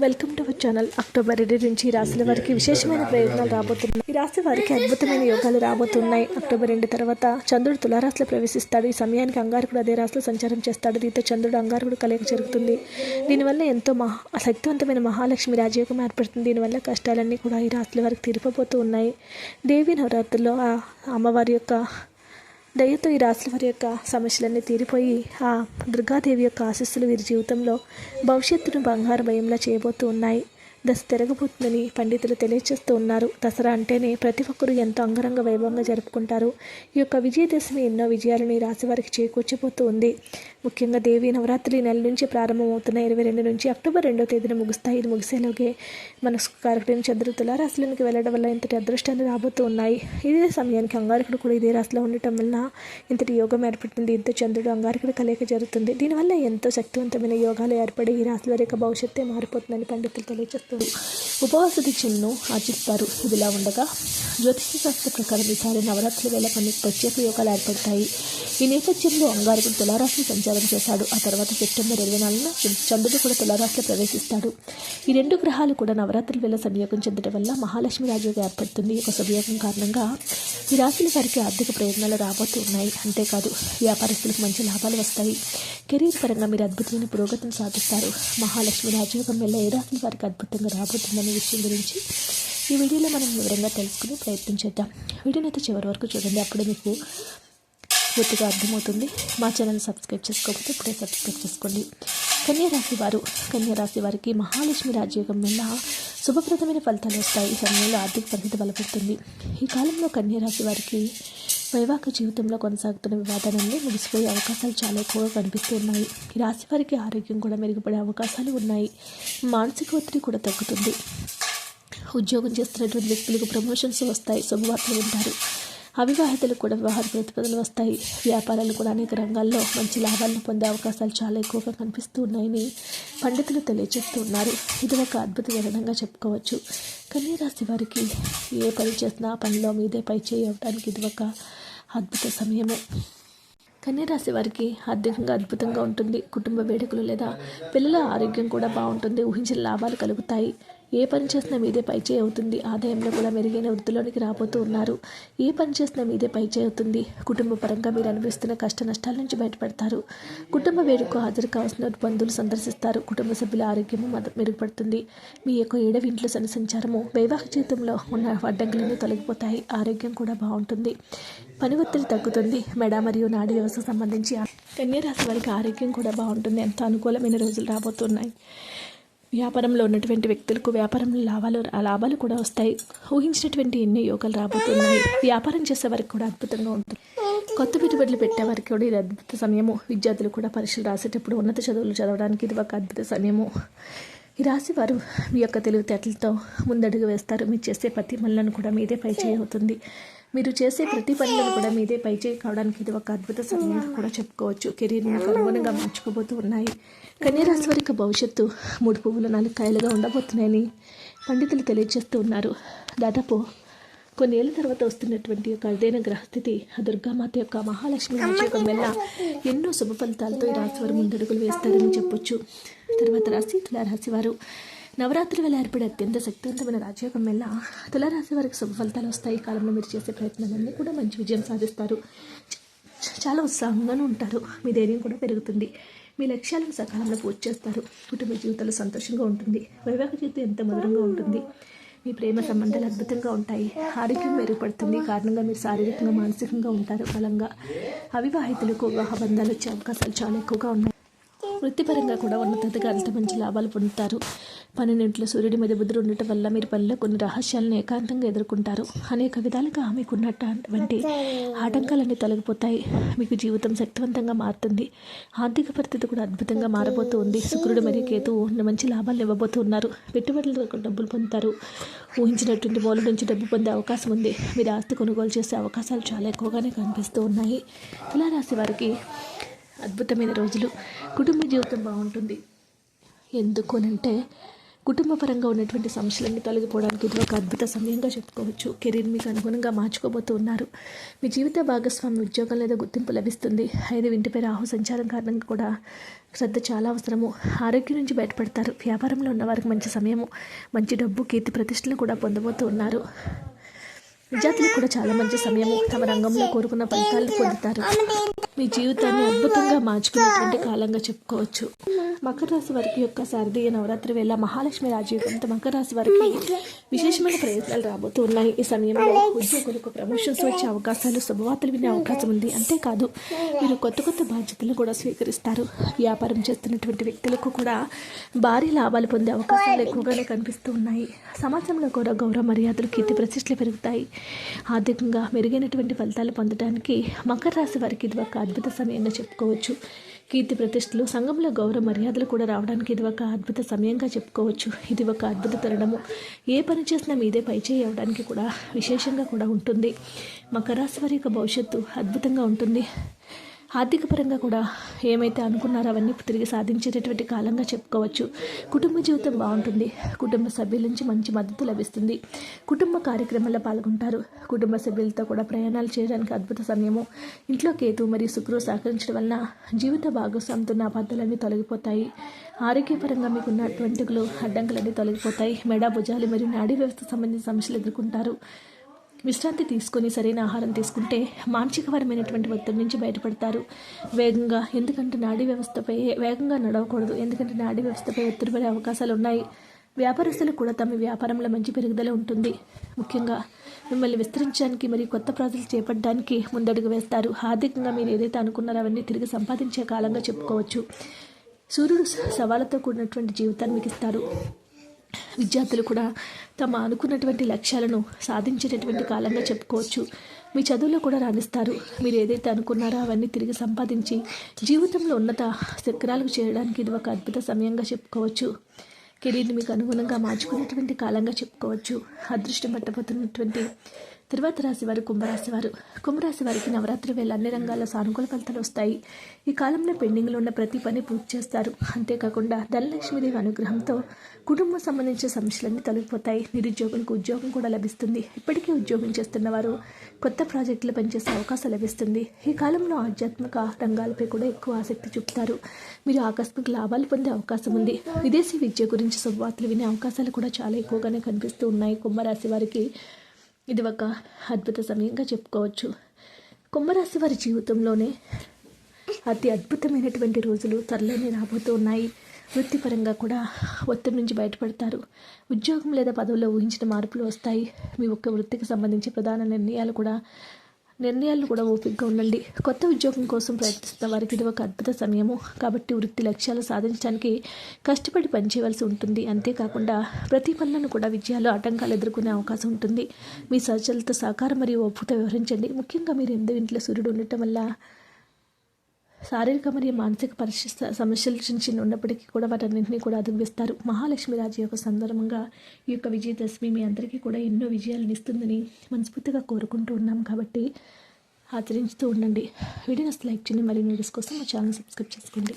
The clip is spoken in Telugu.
Welcome to our channel October రెండు నుంచి ఈ వారికి విశేషమైన ప్రయోజనాలు రాబోతున్నాయి. ఈ రాశి వారికి అద్భుతమైన యోగాలు రాబోతున్నాయి. అక్టోబర్ రెండు తర్వాత చంద్రుడు తులారాశిలో ప్రవేశిస్తాడు. ఈ సమయానికి అంగారకుడు అదే రాశిలో సంచారం చేస్తాడు. దీంతో చంద్రుడు అంగారకుడు కలయిక జరుగుతుంది. దీనివల్ల ఎంతో మహా శక్తివంతమైన మహాలక్ష్మి రాజయోగం ఏర్పడుతుంది. దీనివల్ల కష్టాలన్నీ కూడా ఈ రాశుల వారికి తీరిపోతూ ఉన్నాయి. దేవి నవరాత్రుల్లో ఆ అమ్మవారి యొక్క దయతో ఈ రాశుల వారి యొక్క సమస్యలన్నీ తీరిపోయి ఆ దుర్గాదేవి యొక్క ఆశస్సులు వీరి జీవితంలో భవిష్యత్తును బంగారు భయంలా చేయబోతూ ఉన్నాయి. దశ తిరగబోతుందని పండితులు తెలియజేస్తూ ఉన్నారు. దసరా అంటేనే ప్రతి ఒక్కరూ ఎంతో అంగరంగ వైభవంగా జరుపుకుంటారు. ఈ యొక్క విజయదశమి ఎన్నో విజయాలను ఈ రాశి వారికి చేకూర్చిపోతూ ఉంది. ముఖ్యంగా దేవి నవరాత్రి నెల నుంచి ప్రారంభమవుతున్న ఇరవై రెండు నుంచి అక్టోబర్ రెండో తేదీన ముగుస్తాయి. ఇది ముగిసేలోగే మన కార్యక్రమం చంద్రుడు తులారాశులకి వెళ్ళడం వల్ల ఇంతటి అదృష్టాన్ని రాబోతూ ఉన్నాయి. ఇదే సమయానికి అంగారకుడు కూడా ఇదే రాశిలో ఉండటం వలన ఇంతటి యోగం ఏర్పడుతుంది. ఇంత చంద్రుడు అంగారకుడు కలయిక జరుగుతుంది. దీనివల్ల ఎంతో శక్తివంతమైన యోగాలు ఏర్పడి ఈ రాశి వారి యొక్క భవిష్యత్తే మారిపోతుందని పండితులు తెలియజేస్తారు ఉపవాస దీక్షలను ఆచిస్తారు ఇదిలా ఉండగా జ్యోతిష శాస్త్ర ప్రకారం ఈసారి నవరాత్రుల వేళ కొన్ని ప్రత్యేక యోగాలు ఏర్పడతాయి. ఈ నేపథ్యంలో అంగారకుడు తులారాశిని సంచారం చేశాడు. ఆ తర్వాత సెప్టెంబర్ ఇరవై నాలుగున చంద్రుడు కూడా తులారాశిలో ప్రవేశిస్తాడు. ఈ రెండు గ్రహాలు కూడా నవరాత్రుల వేళ సంయోగం చెందడం వల్ల మహాలక్ష్మి రాజుగా ఏర్పడుతుంది. ఒక సంయోగం కారణంగా ఈ రాశుల వారికి ఆర్థిక ప్రయోజనాలు రాబోతూ ఉన్నాయి. అంతేకాదు వ్యాపారస్తులకు మంచి లాభాలు వస్తాయి. కెరీర్ పరంగా మీరు అద్భుతమైన పురోగతిని సాధిస్తారు. మహాలక్ష్మి రాజయోగం వల్ల ఏ రాశుల వారికి అద్భుతంగా రాబోతుందనే విషయం గురించి ఈ వీడియోలో మనం వివరంగా తెలుసుకునే ప్రయత్నం చేద్దాం. వీడియోని అయితే చివరి వరకు చూడండి. అప్పుడే మీకు పూర్తిగా అర్థమవుతుంది. మా ఛానల్ సబ్స్క్రైబ్ చేసుకోకపోతే ఇప్పుడే సబ్స్క్రైబ్ చేసుకోండి. కన్యారాశి వారు కన్యారాశి వారికి మహాలక్ష్మి రాజయోగం వల్ల శుభప్రదమైన ఫలితాలు వస్తాయి. ఈ సమయంలో ఆర్థిక పరిస్థితి బలపడుతుంది. ఈ కాలంలో కన్యారాశి వారికి వైవాహిక జీవితంలో కొనసాగుతున్న వివాదాలన్నీ ముగిసిపోయే అవకాశాలు చాలా ఎక్కువగా కనిపిస్తూ ఉన్నాయి. ఈ రాశి వారికి ఆరోగ్యం కూడా మెరుగుపడే అవకాశాలు ఉన్నాయి. మానసిక ఒత్తిడి కూడా తగ్గుతుంది. ఉద్యోగం చేస్తున్నటువంటి వ్యక్తులకు ప్రమోషన్స్ వస్తాయి. శుభవార్తలు ఉంటారు అవివాహితలు కూడా వివాహ ప్రతిపదలు వస్తాయి. వ్యాపారాలు కూడా అనేక రంగాల్లో మంచి లాభాలను పొందే అవకాశాలు చాలా ఎక్కువగా కనిపిస్తూ ఉన్నాయని పండితులు తెలియజేస్తూ ఉన్నారు. ఇది ఒక అద్భుత విధానంగా చెప్పుకోవచ్చు. కన్యరాశి వారికి ఏ పని చేసినా పనిలో మీదే పై చేయడానికి ఇది ఒక అద్భుత సమయము. కన్యరాశి వారికి ఆర్థికంగా అద్భుతంగా ఉంటుంది. కుటుంబ వేడుకలు లేదా పిల్లల ఆరోగ్యం కూడా బాగుంటుంది. ఊహించిన లాభాలు కలుగుతాయి. ఏ పని చేసినా మీదే పైచే అవుతుంది. ఆదాయంలో కూడా మెరుగైన వృద్ధిలోనికి రాబోతూ ఉన్నారు. ఏ పని చేసినా మీదే పైచే అవుతుంది. కుటుంబ పరంగా మీరు అనుభవిస్తున్న కష్ట నష్టాల నుంచి బయటపడతారు. కుటుంబ వేడుకకు హాజరు కావాల్సిన బంధువులు సందర్శిస్తారు. కుటుంబ సభ్యుల ఆరోగ్యము మెరుగుపడుతుంది. మీ యొక్క ఏడవ ఇంట్లో శని సంచారము వైవాహిక జీవితంలో ఉన్న అడ్డంకులన్నీ తొలగిపోతాయి. ఆరోగ్యం కూడా బాగుంటుంది. పని ఒత్తిడి తగ్గుతుంది. మెడ మరియు నాడి వ్యవస్థకు సంబంధించి కన్యరాశి వారికి ఆరోగ్యం కూడా బాగుంటుంది. ఎంతో అనుకూలమైన రోజులు రాబోతున్నాయి. వ్యాపారంలో ఉన్నటువంటి వ్యక్తులకు వ్యాపారంలో లాభాలు లాభాలు కూడా వస్తాయి. ఊహించినటువంటి ఎన్నో యోగాలు రాబోతున్నాయి? వ్యాపారం చేసే వారికి కూడా అద్భుతంగా ఉంటుంది. కొత్త పెట్టుబడులు పెట్టే వారికి కూడా ఇది అద్భుత సమయము. విద్యార్థులు కూడా పరీక్షలు రాసేటప్పుడు ఉన్నత చదువులు చదవడానికి ఇది ఒక అద్భుత సమయము. ఈ రాశి వారు మీ యొక్క తెలివితేటలతో ముందడుగు వేస్తారు. మీరు చేసే ప్రతి పనులను కూడా మీదే పై అవుతుంది మీరు చేసే ప్రతి పనులను కూడా మీదే పై చేయి కావడానికి ఇది ఒక అద్భుత సమయం కూడా చెప్పుకోవచ్చు. కెరీర్ని అనుగుణంగా మార్చుకోబోతూ ఉన్నాయి. కన్యరాశి వారికి భవిష్యత్తు మూడు పువ్వులు నాలుగు కాయలుగా ఉండబోతున్నాయని పండితులు తెలియజేస్తూ ఉన్నారు. దాదాపు కొన్నేళ్ళ తర్వాత వస్తున్నటువంటి యొక్క అరుదైన గ్రహస్థితి ఆ దుర్గామాత యొక్క మహాలక్ష్మి రాజయోగం వల్ల ఎన్నో శుభ ఫలితాలతో ఈ రాశి వారు ముందడుగులు వేస్తారని చెప్పొచ్చు. తర్వాత రాశి తులారాశి వారు నవరాత్రి వేళ ఏర్పడే అత్యంత శక్తివంతమైన రాజయోగం వల్ల తులారాశి వారికి శుభ ఫలితాలు వస్తాయి. ఈ కాలంలో మీరు చేసే ప్రయత్నాలన్నీ కూడా మంచి విజయం సాధిస్తారు. చాలా ఉత్సాహంగానూ ఉంటారు. మీ ధైర్యం కూడా పెరుగుతుంది. మీ లక్ష్యాలను సకాలంలో పూర్తి చేస్తారు. కుటుంబ జీవితాలు సంతోషంగా ఉంటుంది. వైవాహిక జీవితం ఎంత మధురంగా ఉంటుంది. మీ ప్రేమ సంబంధాలు అద్భుతంగా ఉంటాయి. ఆరోగ్యం మెరుగుపడుతుంది. కారణంగా మీరు శారీరకంగా మానసికంగా ఉంటారు బలంగా. అవివాహితులకు వివాహ బంధాలు వచ్చే అవకాశాలు చాలా ఎక్కువగా ఉన్నాయి. వృత్తిపరంగా కూడా ఉన్నతాధికారులతో మంచి లాభాలు పొందుతారు. పన్నెండింట్లో సూర్యుడి మీద బుద్ధుడు ఉండటం వల్ల మీరు పనిలో కొన్ని రహస్యాలను ఏకాంతంగా ఎదుర్కొంటారు. అనేక విధాలుగా మీకున్నటువంటి ఆటంకాలన్నీ తొలగిపోతాయి. మీకు జీవితం శక్తివంతంగా మారుతుంది. ఆర్థిక పరిస్థితి కూడా అద్భుతంగా మారబోతుంది. శుక్రుడు మరియు కేతువు మంచి లాభాలను ఇవ్వబోతున్నారు. పెట్టుబడులకు డబ్బులు పొందుతారు. ఊహించినటువంటి మూల నుంచి డబ్బు పొందే అవకాశం ఉంది. మీరు ఆస్తి కొనుగోలు చేసే అవకాశాలు చాలా ఎక్కువగానే కనిపిస్తూ ఉన్నాయి. తులారాశి వారికి అద్భుతమైన రోజులు. కుటుంబ జీవితం బాగుంటుంది. ఎందుకు అంటే ఉన్నటువంటి సమస్యలన్నీ తొలగిపోవడానికి ఇది ఒక అద్భుత సమయంగా చెప్పుకోవచ్చు. కెరీర్ మీకు అనుగుణంగా మార్చుకోబోతూ ఉన్నారు. మీ జీవిత భాగస్వామి ఉద్యోగం లేదా గుర్తింపు లభిస్తుంది. ఐదు ఇంటిపై రాహు సంచారం కారణంగా కూడా శ్రద్ధ చాలా అవసరము. ఆరోగ్యం నుంచి బయటపడతారు. వ్యాపారంలో ఉన్న వారికి మంచి సమయము మంచి డబ్బు కీర్తి ప్రతిష్టలు కూడా పొందబోతూ ఉన్నారు. విద్యార్థులు కూడా చాలా మంచి సమయం తమ రంగంలో కోరుకున్న ఫలితాలను పొందుతారు. మీ జీవితాన్ని అద్భుతంగా మార్చుకునేటువంటి కాలంగా చెప్పుకోవచ్చు. మకర రాశి వారికి యొక్క శారదీయ నవరాత్రి వేళ మహాలక్ష్మి రాజయోగంతో మకర రాశి వారికి విశేషమైన ప్రయత్నాలు రాబోతూ ఉన్నాయి. ఈ సమయంలో ఉద్యోగులకు ప్రమోషన్స్ వచ్చే అవకాశాలు శుభవార్తలు వినే అవకాశం ఉంది. అంతేకాదు మీరు కొత్త కొత్త బాధ్యతలను కూడా స్వీకరిస్తారు. వ్యాపారం చేస్తున్నటువంటి వ్యక్తులకు కూడా భారీ లాభాలు పొందే అవకాశాలు ఎక్కువగానే కనిపిస్తూ ఉన్నాయి. సమాజంలో కూడా గౌరవ మర్యాదలు కీర్తి ప్రతిష్టలు పెరుగుతాయి. ఆర్థికంగా మెరుగైనటువంటి ఫలితాలు పొందడానికి మకర రాశి వారికి ఇది ఒక అద్భుత సమయంగా చెప్పుకోవచ్చు. కీర్తి ప్రతిష్టలు సంఘంలో గౌరవ మర్యాదలు కూడా రావడానికి ఇది ఒక అద్భుత సమయంగా చెప్పుకోవచ్చు. ఇది ఒక అద్భుత తరుణము. ఏ పని చేసినా మీదే పైచేయి అవ్వడానికి కూడా విశేషంగా కూడా ఉంటుంది. మకర రాశి వారి యొక్క భవిష్యత్తు అద్భుతంగా ఉంటుంది. ఆర్థిక పరంగా కూడా ఏమైతే అనుకున్నారో అవన్నీ తిరిగి సాధించేటటువంటి కాలంగా చెప్పుకోవచ్చు. కుటుంబ జీవితం బాగుంటుంది. కుటుంబ సభ్యుల నుంచి మంచి మద్దతు లభిస్తుంది. కుటుంబ కార్యక్రమాల్లో పాల్గొంటారు. కుటుంబ సభ్యులతో కూడా ప్రయాణాలు చేయడానికి అద్భుత సమయము. ఇంట్లో కేతు మరియు శుక్రు సహకరించడం వలన జీవిత భాగస్వామితో నా బద్దలన్నీ తొలగిపోతాయి. ఆరోగ్యపరంగా మీకు ఉన్నటువంటి అడ్డంకులన్నీ తొలగిపోతాయి. మెడ భుజాలు మరియు నాడీ వ్యవస్థ సంబంధించిన సమస్యలు ఎదుర్కొంటారు. విశ్రాంతి తీసుకొని సరైన ఆహారం తీసుకుంటే మానసికపరమైనటువంటి ఒత్తిడి నుంచి బయటపడతారు. వేగంగా ఎందుకంటే నాడీ వ్యవస్థపై వేగంగా నడవకూడదు. ఎందుకంటే నాడీ వ్యవస్థపై ఒత్తిడి పడే అవకాశాలు ఉన్నాయి. వ్యాపారస్తులు కూడా తమ వ్యాపారంలో మంచి పెరుగుదల ఉంటుంది. ముఖ్యంగా మిమ్మల్ని విస్తరించడానికి మరియు కొత్త ప్రాజెక్టులు చేపట్టడానికి ముందడుగు వేస్తారు. ఆర్థికంగా మీరు ఏదైతే అనుకున్నారో అవన్నీ తిరిగి సంపాదించే కాలంగా చెప్పుకోవచ్చు. సూర్యుడు సవాళ్ళతో కూడినటువంటి జీవితాన్ని మీకు ఇస్తారు. విద్యార్థులు కూడా తమ అనుకున్నటువంటి లక్ష్యాలను సాధించేటటువంటి కాలంగా చెప్పుకోవచ్చు. మీ చదువులో కూడా రాణిస్తారు. మీరు ఏదైతే అనుకున్నారో అవన్నీ తిరిగి సంపాదించి జీవితంలో ఉన్నత శిఖరాలకు చేరడానికి ఇది ఒక అద్భుత సమయంగా చెప్పుకోవచ్చు. కెరీర్ని మీకు అనుగుణంగా మార్చుకునేటువంటి కాలంగా చెప్పుకోవచ్చు. అదృష్టం పట్టబోతున్నటువంటి తర్వాత రాశి వారు కుంభరాశి వారు కుంభరాశి వారికి నవరాత్రి వేళ అన్ని రంగాల్లో సానుకూల ఫలితాలు వస్తాయి. ఈ కాలంలో పెండింగ్లో ఉన్న ప్రతి పని పూర్తి చేస్తారు. అంతేకాకుండా ధనలక్ష్మీదేవి అనుగ్రహంతో కుటుంబం సంబంధించిన సమస్యలన్నీ తొలగిపోతాయి. నిరుద్యోగులకు ఉద్యోగం కూడా లభిస్తుంది. ఇప్పటికే ఉద్యోగం చేస్తున్న వారు కొత్త ప్రాజెక్టులు పనిచేసే అవకాశం లభిస్తుంది. ఈ కాలంలో ఆధ్యాత్మిక రంగాలపై కూడా ఎక్కువ ఆసక్తి చూపుతారు. మీరు ఆకస్మిక లాభాలు పొందే అవకాశం ఉంది. విదేశీ విద్య గురించి శుభవార్తలు వినే అవకాశాలు కూడా చాలా ఎక్కువగానే కనిపిస్తూ ఉన్నాయి. కుంభరాశి వారికి ఇది ఒక అద్భుత సమయంగా చెప్పుకోవచ్చు. కుంభరాశి వారి జీవితంలోనే అతి అద్భుతమైనటువంటి రోజులు త్వరలోనే రాబోతూ ఉన్నాయి వృత్తిపరంగా కూడా ఒత్తిడి నుంచి బయటపడతారు. ఉద్యోగం లేదా పదవుల్లో ఊహించిన మార్పులు వస్తాయి. మీ ఒక్క వృత్తికి సంబంధించి ప్రధాన నిర్ణయాలు కూడా నిర్ణయాలు కూడా ఓపికగా ఉండండి. కొత్త ఉద్యోగం కోసం ప్రయత్నిస్తున్న వారికి ఇది ఒక అద్భుత సమయము. కాబట్టి వృత్తి లక్ష్యాలు సాధించడానికి కష్టపడి పనిచేయవలసి ఉంటుంది. అంతేకాకుండా ప్రతి పనులను కూడా విజయాలు ఆటంకాలు ఎదుర్కొనే అవకాశం ఉంటుంది. మీ సహచరులతో సహకారం మరియు ఒప్పుతో వ్యవహరించండి. ముఖ్యంగా మీరు ఎందు ఇంట్లో సూర్యుడు ఉండటం వల్ల శారీరక మరియు మానసిక పరిస్థితి సమస్యల నుంచి ఉన్నప్పటికీ కూడా వాటన్నింటినీ కూడా అధిగమిస్తారు మహాలక్ష్మి రాజు యొక్క సందర్భంగా ఈ యొక్క విజయదశమి మీ అందరికీ కూడా ఎన్నో విజయాలను ఇస్తుందని మనస్ఫూర్తిగా కోరుకుంటూ ఉన్నాం కాబట్టి ఆచరించుతూ ఉండండి. వీడియోస్ లైక్ చేయండి. మరియు వీడియోస్ కోసం మా ఛానల్ సబ్స్క్రైబ్ చేసుకోండి.